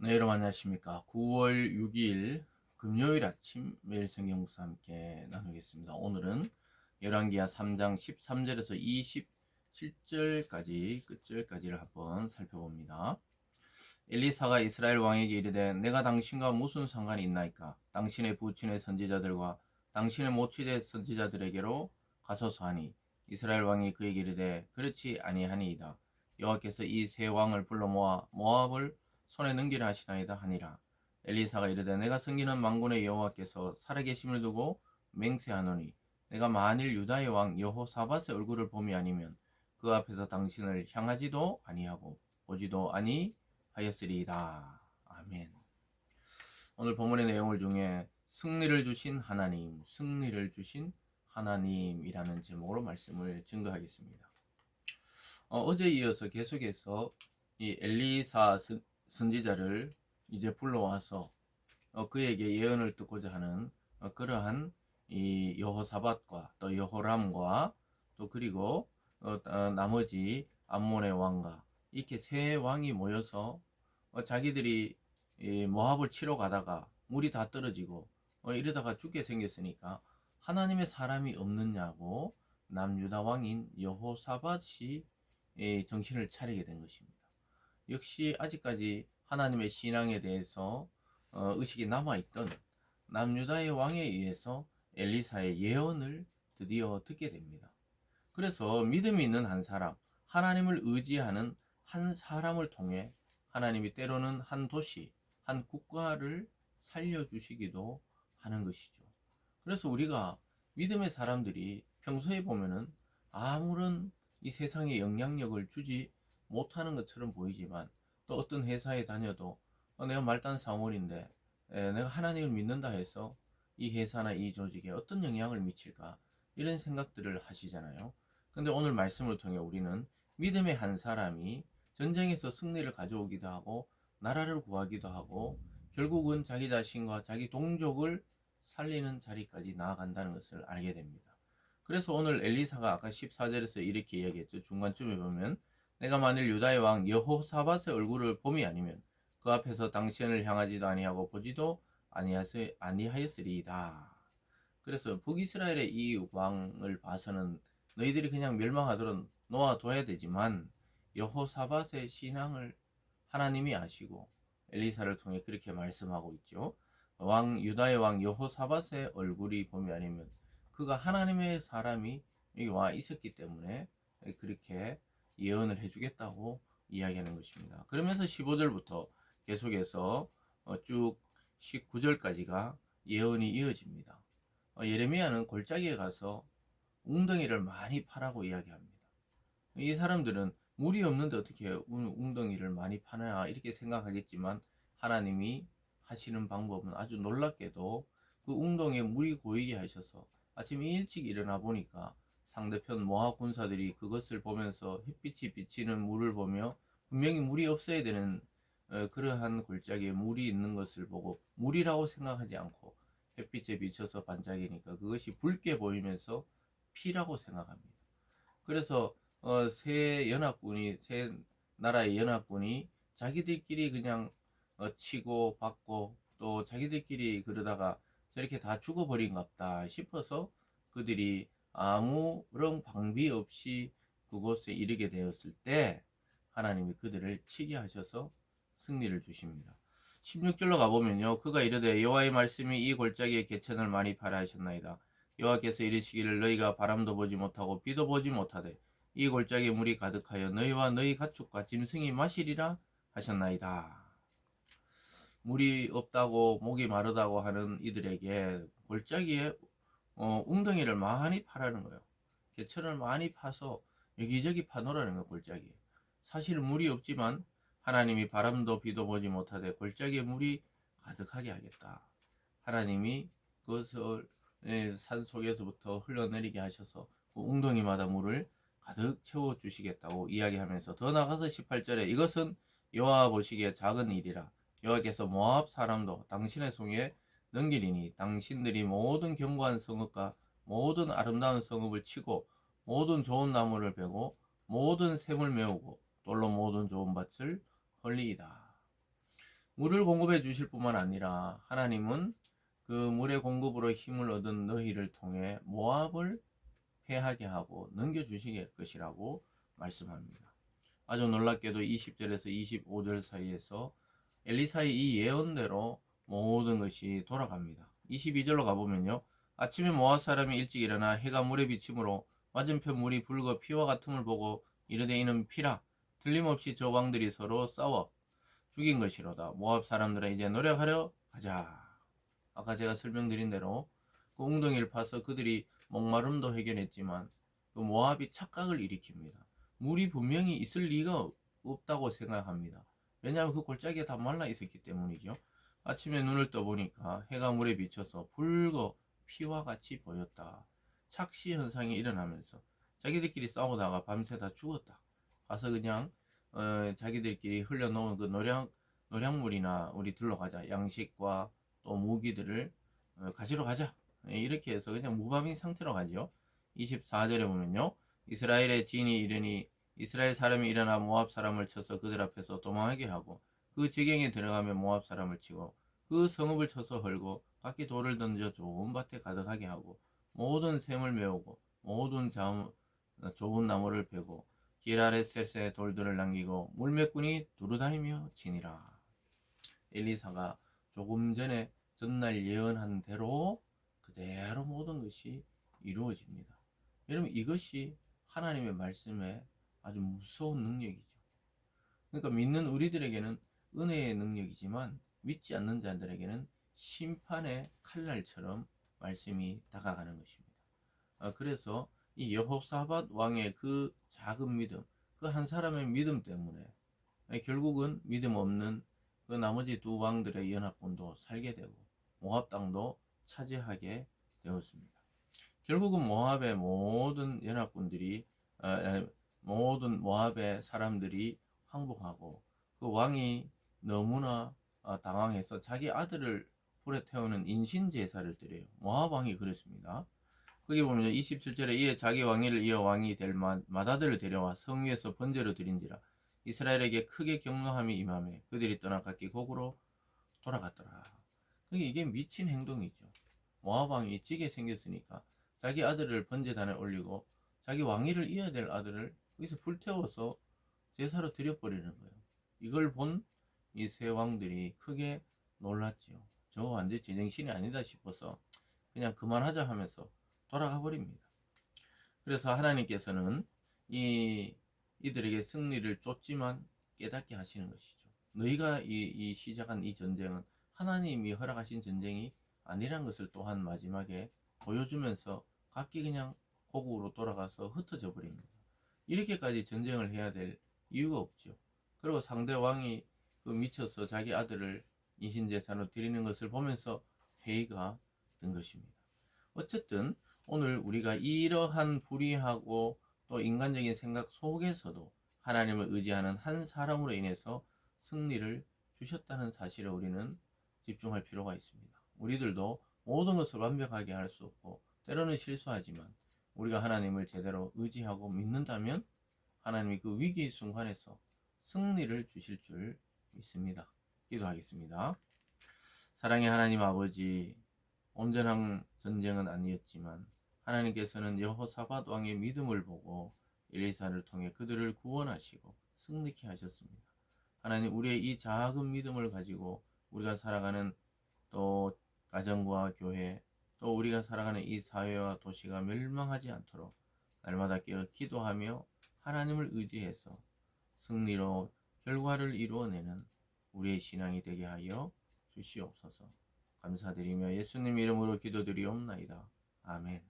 네, 여러분 안녕하십니까. 9월 6일 금요일 아침 매일 성경 묵사 함께 나누겠습니다. 오늘은 열왕기하 3장 13절에서 27절까지 끝절까지를 한번 살펴봅니다. 엘리사가 이스라엘 왕에게 이르되 내가 당신과 무슨 상관이 있나이까 당신의 부친의 선지자들과 당신의 모치의 선지자들에게로 가소서 하니 이스라엘 왕이 그에게 이르되 그렇지 아니하니이다 여호와께서 이 세 왕을 불러 모아 모압을 손에 넘기라 하시나이다 하니라. 엘리사가 이르되 내가 섬기는 만군의 여호와께서 살아계심을 두고 맹세하노니 내가 만일 유다의 왕 여호사밧의 얼굴을 봄이 아니면 그 앞에서 당신을 향하지도 아니하고 보지도 아니하였으리이다. 아멘. 오늘 본문의 내용을 중에 승리를 주신 하나님 승리를 주신 하나님이라는 제목으로 말씀을 증거하겠습니다. 어, 제 이어서 계속해서 이 엘리사 선- 선지자를 이제 불러와서 어, 그에게 예언을 듣고자 하는 어, 그러한 이 여호사밧과 또 여호람과 또 그리고 어, 어, 나머지 암몬의 왕과 이렇게 세 왕이 모여서 어, 자기들이 이 모압을 치러 가다가 물이 다 떨어지고 어, 이러다가 죽게 생겼으니까 하나님의 사람이 없느냐고 남유다 왕인 여호사밧이 이 정신을 차리게 된 것입니다. 역시 아직까지 하나님의 신앙에 대해서 어, 의식이 남아있던 남유다의 왕에 의해서 엘리사의 예언을 드디어 듣게 됩니다. 그래서 믿음이 있는 한 사람, 하나님을 의지하는 한 사람을 통해 하나님이 때로는 한 도시, 한 국가를 살려주시기도 하는 것이죠. 그래서 우리가 믿음의 사람들이 평소에 보면은 아무런 이 세상에 영향력을 주지 못하는 것처럼 보이지만 또 어떤 회사에 다녀도 어, 내가 말단 사원인데 에, 내가 하나님을 믿는다 해서 이 회사나 이 조직에 어떤 영향을 미칠까 이런 생각들을 하시잖아요. 근데 오늘 말씀을 통해 우리는 믿음의 한 사람이 전쟁에서 승리를 가져오기도 하고 나라를 구하기도 하고 결국은 자기 자신과 자기 동족을 살리는 자리까지 나아간다는 것을 알게 됩니다. 그래서 오늘 엘리사가 아까 14절에서 이렇게 이야기했죠. 중간쯤에 보면 내가 만일 유다의 왕 여호사밧의 얼굴을 봄이 아니면 그 앞에서 당신을 향하지도 아니하고 보지도 아니하였- 아니하였으리이다. 그래서 북이스라엘의 이 왕을 봐서는 너희들이 그냥 멸망하도록 놓아둬야 되지만 여호사밧의 신앙을 하나님이 아시고 엘리사를 통해 그렇게 말씀하고 있죠. 왕 유다의 왕 여호사밧의 얼굴이 봄이 아니면 그가 하나님의 사람이 와 있었기 때문에 그렇게 예언을 해주겠다고 이야기하는 것입니다. 그러면서 15절부터 계속해서 어, 쭉 19절까지가 예언이 이어집니다. 어, 예레미야는 골짜기에 가서 웅덩이를 많이 파라고 이야기합니다. 이 사람들은 물이 없는데 어떻게 웅- 웅덩이를 많이 파나 이렇게 생각하겠지만 하나님이 하시는 방법은 아주 놀랍게도 그 웅덩이에 물이 고이게 하셔서 아침 일찍 일어나 보니까 상대편 모압 군사들이 그것을 보면서 햇빛이 비치는 물을 보며 분명히 물이 없어야 되는 어, 그러한 골짜기에 물이 있는 것을 보고 물이라고 생각하지 않고 햇빛에 비쳐서 반짝이니까 그것이 붉게 보이면서 피라고 생각합니다. 그래서 어, 세 연합군이 세 나라의 연합군이 자기들끼리 그냥 어, 치고 받고 또 자기들끼리 그러다가 저렇게 다 죽어버린갑다 싶어서 그들이 아무런 방비 없이 그곳에 이르게 되었을 때 하나님이 그들을 치게 하셔서 승리를 주십니다. 16절로 가보면요. 그가 이르되 여호와의 말씀이 이 골짜기에 개천을 많이 파라 하셨나이다. 여호와께서 이르시기를 너희가 바람도 보지 못하고 비도 보지 못하되 이 골짜기에 물이 가득하여 너희와 너희 가축과 짐승이 마시리라 하셨나이다. 물이 없다고 목이 마르다고 하는 이들에게 골짜기에 어, 웅덩이를 많이 파라는 거예요. 개천을 많이 파서 여기저기 파놓으라는 거예요, 골짜기. 사실 물이 없지만 하나님이 바람도 비도 보지 못하되 골짜기에 물이 가득하게 하겠다. 하나님이 그것을 예, 산 속에서부터 흘러내리게 하셔서 그 웅덩이마다 물을 가득 채워 주시겠다고 이야기하면서 더 나가서 18절에 이것은 여호와 보시기에 작은 일이라 여호와께서 모압 사람도 당신의 손에 넘기리니 당신들이 모든 견고한 성읍과 모든 아름다운 성읍을 치고 모든 좋은 나무를 베고 모든 샘을 메우고 돌로 모든 좋은 밭을 헐리이다. 물을 공급해 주실 뿐만 아니라 하나님은 그 물의 공급으로 힘을 얻은 너희를 통해 모압을 패하게 하고 넘겨 주실 것이라고 말씀합니다. 아주 놀랍게도 20절에서 25절 사이에서 엘리사의 이 예언대로 모든 것이 돌아갑니다. 22절로 가보면요. 아침에 모압 사람이 일찍 일어나 해가 물에 비침으로 맞은편 물이 붉어 피와 같음을 보고 이르되 이는 피라 틀림없이 저 왕들이 서로 싸워 죽인 것이로다. 모압 사람들아 이제 노력하려 가자. 아까 제가 설명드린 대로 그 웅덩이를 파서 그들이 목마름도 해결했지만 그 모압이 착각을 일으킵니다. 물이 분명히 있을 리가 없다고 생각합니다. 왜냐하면 그 골짜기에 다 말라 있었기 때문이죠. 아침에 눈을 떠보니까 해가 물에 비쳐서 붉어 피와 같이 보였다. 착시 현상이 일어나면서 자기들끼리 싸우다가 밤새 다 죽었다. 가서 그냥 어, 자기들끼리 흘려놓은 그 노량 노량물이나 우리 들러가자 양식과 또 무기들을 어, 가지러 가자 예, 이렇게 해서 그냥 무방비 상태로 가죠. 24절에 보면요. 이스라엘의 진이 이르니 이스라엘 사람이 일어나 모압 사람을 쳐서 그들 앞에서 도망하게 하고 그 지경에 들어가며 모압 사람을 치고 그 성읍을 쳐서 헐고 각기 돌을 던져 좋은 밭에 가득하게 하고 모든 샘을 메우고 모든 잠, 좁은 나무를 베고 길 아래 셀세 돌들을 남기고 물매꾼이 두루다니며 지니라. 엘리사가 조금 전에 전날 예언한 대로 그대로 모든 것이 이루어집니다. 여러분 이것이 하나님의 말씀의 아주 무서운 능력이죠. 그러니까 믿는 우리들에게는 은혜의 능력이지만 믿지 않는 자들에게는 심판의 칼날처럼 말씀이 다가가는 것입니다. 아, 그래서 이 여호사밧 왕의 그 작은 믿음, 그 한 사람의 믿음 때문에 결국은 믿음 없는 그 나머지 두 왕들의 연합군도 살게 되고 모압 땅도 차지하게 되었습니다. 결국은 모압의 모든 연합군들이 아, 모든 모압의 사람들이 항복하고 그 왕이 너무나 아, 당황해서 자기 아들을 불에 태우는 인신 제사를 드려요. 모압 왕이 그랬습니다. 거기 보면 27절에 이에 자기 왕위를 이어 왕이 될 마다들을 데려와 성 위에서 번제로 드린지라 이스라엘에게 크게 경노함이 임함에 그들이 떠나 각기 곡으로 돌아갔더라. 이게 미친 행동이죠. 모압 왕이 지게 생겼으니까 자기 아들을 번제단에 올리고 자기 왕위를 이어야 될 아들을 여기서 불태워서 제사로 드려버리는 거예요. 이걸 본 이 세 왕들이 크게 놀랐지요. 저 완전 제정신이 아니다 싶어서 그냥 그만하자 하면서 돌아가 버립니다. 그래서 하나님께서는 이 이들에게 승리를 쫓지만 깨닫게 하시는 것이죠. 너희가 이, 이 시작한 이 전쟁은 하나님이 허락하신 전쟁이 아니란 것을 또한 마지막에 보여주면서 각기 그냥 고국으로 돌아가서 흩어져 버립니다. 이렇게까지 전쟁을 해야 될 이유가 없죠. 그리고 상대 왕이 그 미쳐서 자기 아들을 인신재산으로 드리는 것을 보면서 회의가 든 것입니다. 어쨌든 오늘 우리가 이러한 불의하고 또 인간적인 생각 속에서도 하나님을 의지하는 한 사람으로 인해서 승리를 주셨다는 사실에 우리는 집중할 필요가 있습니다. 우리들도 모든 것을 완벽하게 할 수 없고 때로는 실수하지만 우리가 하나님을 제대로 의지하고 믿는다면 하나님이 그 위기 순간에서 승리를 주실 줄 믿습니다. 기도하겠습니다. 사랑의 하나님 아버지, 온전한 전쟁은 아니었지만 하나님께서는 여호사밧 왕의 믿음을 보고 엘리사를 통해 그들을 구원하시고 승리케 하셨습니다. 하나님 우리의 이 작은 믿음을 가지고 우리가 살아가는 또 가정과 교회 또 우리가 살아가는 이 사회와 도시가 멸망하지 않도록 날마다 깨어 기도하며 하나님을 의지해서 승리로 결과를 이루어내는 우리의 신앙이 되게 하여 주시옵소서. 감사드리며 예수님 이름으로 기도드리옵나이다. 아멘.